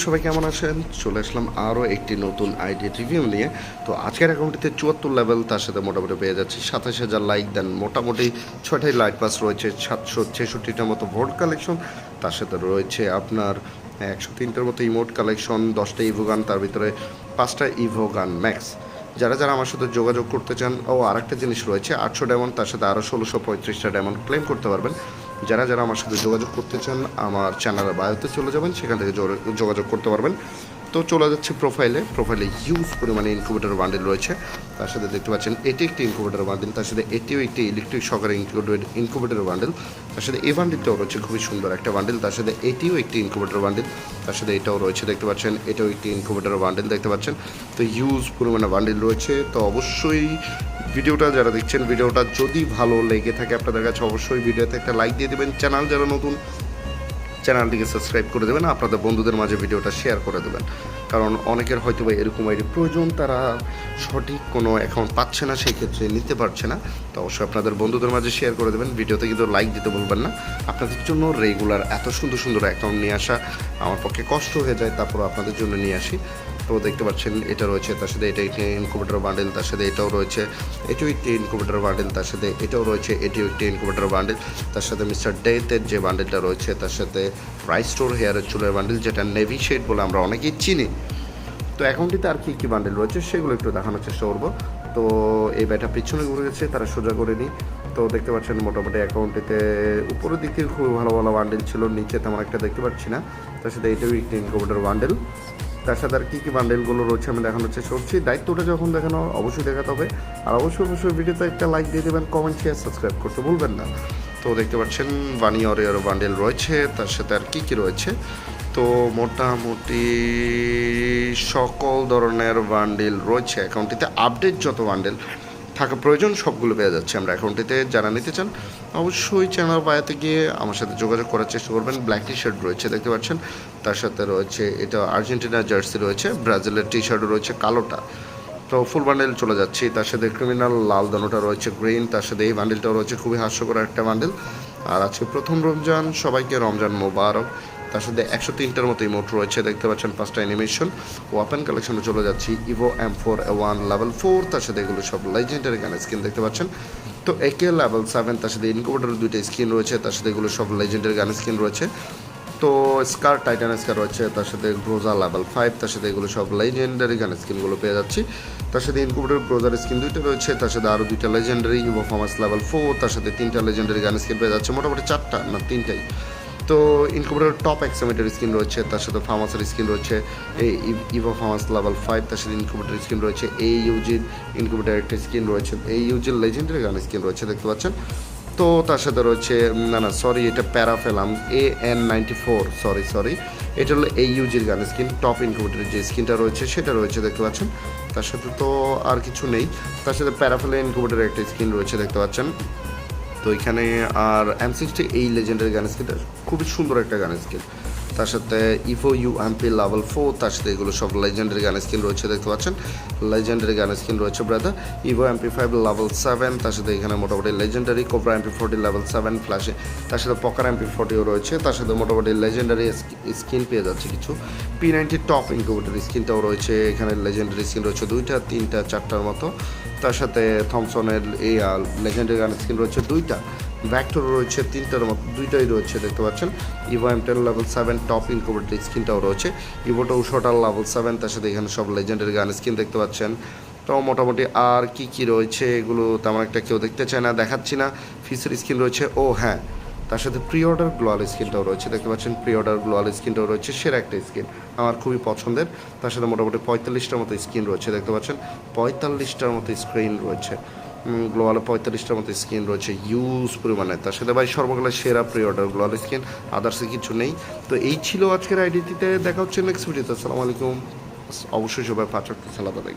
সবাই কেমন আছেন? চলে আসলাম আরও একটি নতুন আইডি রিভিউ নিয়ে। তো আজকের অ্যাকাউন্টটিতে চুয়াত্তর লেভেল তার সাথে মোটামুটি পেয়ে যাচ্ছে সাতাশ হাজার লাইক দেন মোটামুটি ছয়টাই লাইক পাস রয়েছে, সাতশো ছেষট্টিটার মতো ভোট কালেকশন তার সাথে রয়েছে আপনার একশো তিনটার মতো ইমোট কালেকশন দশটা ইভো গান, তার ভিতরে পাঁচটা ইভো গান ম্যাক্স যারা যারা আমার সাথে যোগাযোগ করতে চান, ও আরেকটা জিনিস রয়েছে, আটশো ডায়মন্ড তার সাথে আরও ষোলোশো পঁয়ত্রিশটা ডায়মন্ড ক্লেম করতে পারবেন। যারা যারা আমার সাথে যোগাযোগ করতে চান, আমার চ্যানেলের বায়োতে চলে যাবেন, সেখান থেকে যোগাযোগ করতে পারবেন। তো চলে যাচ্ছে প্রোফাইলে প্রোফাইলে হিউজ পরিমাণে ইনকিউবেটর বান্ডেল রয়েছে। তার সাথে দেখতে পাচ্ছেন, এটি একটি ইনকিউবেটর বান্ডেল তার সাথে এটিও একটি ইলেকট্রিক সকারে ইনকিউবেটর ইনকিউবেটর বান্ডেল তার সাথে এই বান্ডেলটাও রয়েছে, খুবই সুন্দর একটা বান্ডেল তার সাথে এটিও একটি ইনকিউবেটর বান্ডেল তার সাথে এটাও রয়েছে, দেখতে পাচ্ছেন, এটাও একটি ইনকিউবেটর বান্ডেল দেখতে পাচ্ছেন। তো হিউজ পরিমাণে বান্ডেল রয়েছে। তো অবশ্যই ভিডিওটা যারা দেখছেন, ভিডিওটা যদি ভালো লেগে থাকে আপনাদের কাছে, অবশ্যই ভিডিওতে একটা লাইক দিয়ে দেবেন। চ্যানেল যারা নতুন চ্যানেলটিকে সাবস্ক্রাইব করে দেবেন, আপনাদের বন্ধুদের মাঝে ভিডিওটা শেয়ার করে দেবেন। কারণ অনেকের হয়তো বা এরকম আইডি প্রয়োজন, তারা সঠিক কোনো অ্যাকাউন্ট পাচ্ছে না, সেই ক্ষেত্রে নিতে পারছে না। তো অবশ্যই আপনাদের বন্ধুদের মাঝে শেয়ার করে দেবেন, ভিডিওতে কিন্তু লাইক দিতে বলবেন না। আপনাদের জন্য রেগুলার এত সুন্দর সুন্দর অ্যাকাউন্ট নিয়ে আসা আমার পক্ষে কষ্ট হয়ে যায় তারপর আপনাদের জন্য নিয়ে আসি। তো দেখতে পাচ্ছেন, এটা রয়েছে তার সাথে এটা একটি ইনকুবেটর বান্ডেল তার সাথে এটাও রয়েছে, এটিও একটি ইনকুবেটর বান্ডেল তার সাথে এটাও রয়েছে, এটিও একটি ইনকুবেটর বান্ডেল তার সাথে মিস্টার ডেথের যে বান্ডেলটা রয়েছে, তার সাথে প্রাইস স্টোর হেয়ারের চুলের বান্ডেল যেটা নেভি শেড বলে আমরা অনেকেই চিনি। তো অ্যাকাউন্টটিতে আর কী কী বান্ডেল রয়েছে, সেগুলো একটু দেখানোর চেষ্টা করব। তো এই ব্যাটা পিছনে ঘুরে গেছে, তারা সোজা করে নিই তো দেখতে পাচ্ছেন মোটামুটি অ্যাকাউন্টটিতে উপরের দিক খুবই ভালো ভালো বান্ডেল ছিল, নিচে তেমন একটা দেখতে পাচ্ছি না। তার সাথে এটাও একটি ইনকুবেটর বান্ডেল তার সাথে আর কী কী বান্ডেলগুলো রয়েছে আমি দেখানোর চেষ্টা করছি। দায়িত্বটা যখন দেখানো অবশ্যই দেখাতে হবে। আর অবশ্যই অবশ্যই ভিডিওতে একটা লাইক দিয়ে দেবেন কমেন্ট শেয়ার সাবস্ক্রাইব করতে ভুলবেন না। তো দেখতে পাচ্ছেন বানি অরিয়ার বান্ডেল রয়েছে, তার সাথে আর কী কী রয়েছে? তো মোটামুটি সকল ধরনের বান্ডেল রয়েছে। অ্যাকাউন্টটিতে আপডেট যত বান্ডেল থাকা প্রয়োজন, সবগুলো পেয়ে যাচ্ছে। আমরা অ্যাকাউন্টটিতে যারা নিতে চান, অবশ্যই চ্যানেল বায়াতে গিয়ে আমার সাথে যোগাযোগ করার চেষ্টা করবেন। ব্ল্যাক টি শার্ট রয়েছে, দেখতে পাচ্ছেন। তার সাথে রয়েছে, এটা আর্জেন্টিনার জার্সি রয়েছে ব্রাজিলের টি শার্টও রয়েছে, কালোটা। তো ফুল বান্ডেল চলে যাচ্ছি। তার সাথে ক্রিমিনাল লাল দানোটা রয়েছে গ্রিন তার সাথে এই বান্ডেলটাও রয়েছে, খুবই হাস্যকর একটা বান্ডেল আর আজকে প্রথম রমজান, সবাইকে রমজান মোবারক। তার সাথে একশো তিনটার মতো ইমোট রয়েছে। দেখতে পাচ্ছেন পাঁচটা অ্যানিমেশন ওয়াপেন কালেকশনে চলে যাচ্ছি। Evo M four one level four তার সাথে এগুলো সব লেজেন্ডারি গানের স্কিন দেখতে পাচ্ছেন। তো একে লেভেল সেভেন তার সাথে ইনকুবেটারের দুইটা স্কিন রয়েছে, তার সাথে এগুলো সব লেজেন্ডারি গানের স্কিন রয়েছে। তো স্কার টাইটান স্কার রয়েছে, তার সাথে গ্রোজা লেভেল ফাইভ তার সাথে এগুলো সব লেজেন্ডারি গান স্কিনগুলো পেয়ে যাচ্ছি। তার সাথে ইনকুবেটর গ্রোজার স্কিন দুইটা রয়েছে, তার সাথে আরও দুইটা লেজেন্ডারি ইভোফার্মাস লেভেল ফোর তার সাথে তিনটা লেজেন্ডারি গান স্কিন পেয়ে যাচ্ছে। মোটামুটি চারটা না তিনটাই। তো ইনকুবেটর টপ এক্সামিটার স্কিন রয়েছে, তার সাথে ফার্মাসের স্কিন রয়েছে ইভো ফার্মাস লেভেল ফাইভ, তার সাথে ইনকুবেটর স্কিন রয়েছে, এই ইউজির ইনকুবেটর একটা স্কিন রয়েছে, এই ইউজির লেজেন্ডারি গান স্কিন রয়েছে, দেখতে পাচ্ছেন? তো তার সাথে রয়েছে না না সরি এটা প্যারাফেলাম A N ninety four sorry sorry এটা হলো এই ইউজির গান স্কিন টপ ইনকিউবেটরের যে স্কিনটা রয়েছে, সেটা রয়েছে, দেখতে পাচ্ছেন? তার সাথে তো আর কিছু নেই, তার সাথে প্যারাফেলা ইনকিউবেটরের একটা স্কিন রয়েছে, দেখতে পাচ্ছেন? তো এখানে আর এম সিক্সটি এই লেজেন্ডারি গান স্কিনটা খুবই সুন্দর একটা গান স্কিন তার সাথে evo U MP level four তার সাথে এগুলো সব লেজেন্ডারি গান স্কিন রয়েছে, দেখতে পাচ্ছেন? লেজেন্ডারি গান স্কিন রয়েছে brother evo MP five level seven তার সাথে এখানে মোটামুটি legendary cobra MP forty level seven ফ্ল্যাশে তার সাথে পকার এমপি ফোর্টিও রয়েছে, তার সাথে মোটামুটি লেজেন্ডারি স্কিন পেয়ে যাচ্ছে কিছু। পি নাইনটি টপ ইনকিউবেটর স্কিনটাও রয়েছে, এখানে লেজেন্ডারি স্কিন রয়েছে দুইটা, তিনটা, চারটার মতো। তার সাথে থমসনের এই লেজেন্ডারি গান স্কিন রয়েছে দুইটা। ভ্যাক্টর রয়েছে তিনটার মতো দুইটাই রয়েছে, দেখতে পাচ্ছেন। Evo M ten level seven top incubated স্কিনটাও রয়েছে। ইভোটা উশোটার লেভেল সেভেন তার সাথে এখানে সব লেজেন্ডারি গান স্কিন দেখতে পাচ্ছেন। তো মোটামুটি আর কি কি রয়েছে এগুলো তেমন একটা কেউ দেখতে চায় না, দেখাচ্ছি না। ফিসের স্কিন রয়েছে, ও হ্যাঁ তার সাথে প্রি অর্ডার গ্লোয়াল স্কিনটাও রয়েছে। দেখতে পাচ্ছেন প্রি অর্ডার গ্লোয়াল স্কিনটাও রয়েছে, সেরা একটা স্কিন আমার খুবই পছন্দের। তার সাথে মোটামুটি পঁয়তাল্লিশটার মতো স্কিন রয়েছে, দেখতে পাচ্ছেন। পঁয়তাল্লিশটার মতো স্ক্রিন রয়েছে। গ্লোয়ালে পঁয়তাল্লিশটার মতো স্কিন রয়েছে ইউজ পরিমাণে। তার সাথে ভাই সর্বকালের সেরা প্রি অর্ডার গ্লোয়াল স্কিন আদার্সে কিছু নেই। তো এই ছিল আজকের আইডিটিতে দেখা হচ্ছে নেক্সট ভিডিওতে আসসালামু আলাইকুম। অবশ্যই সবাই পাঁচ সালাদ আদায়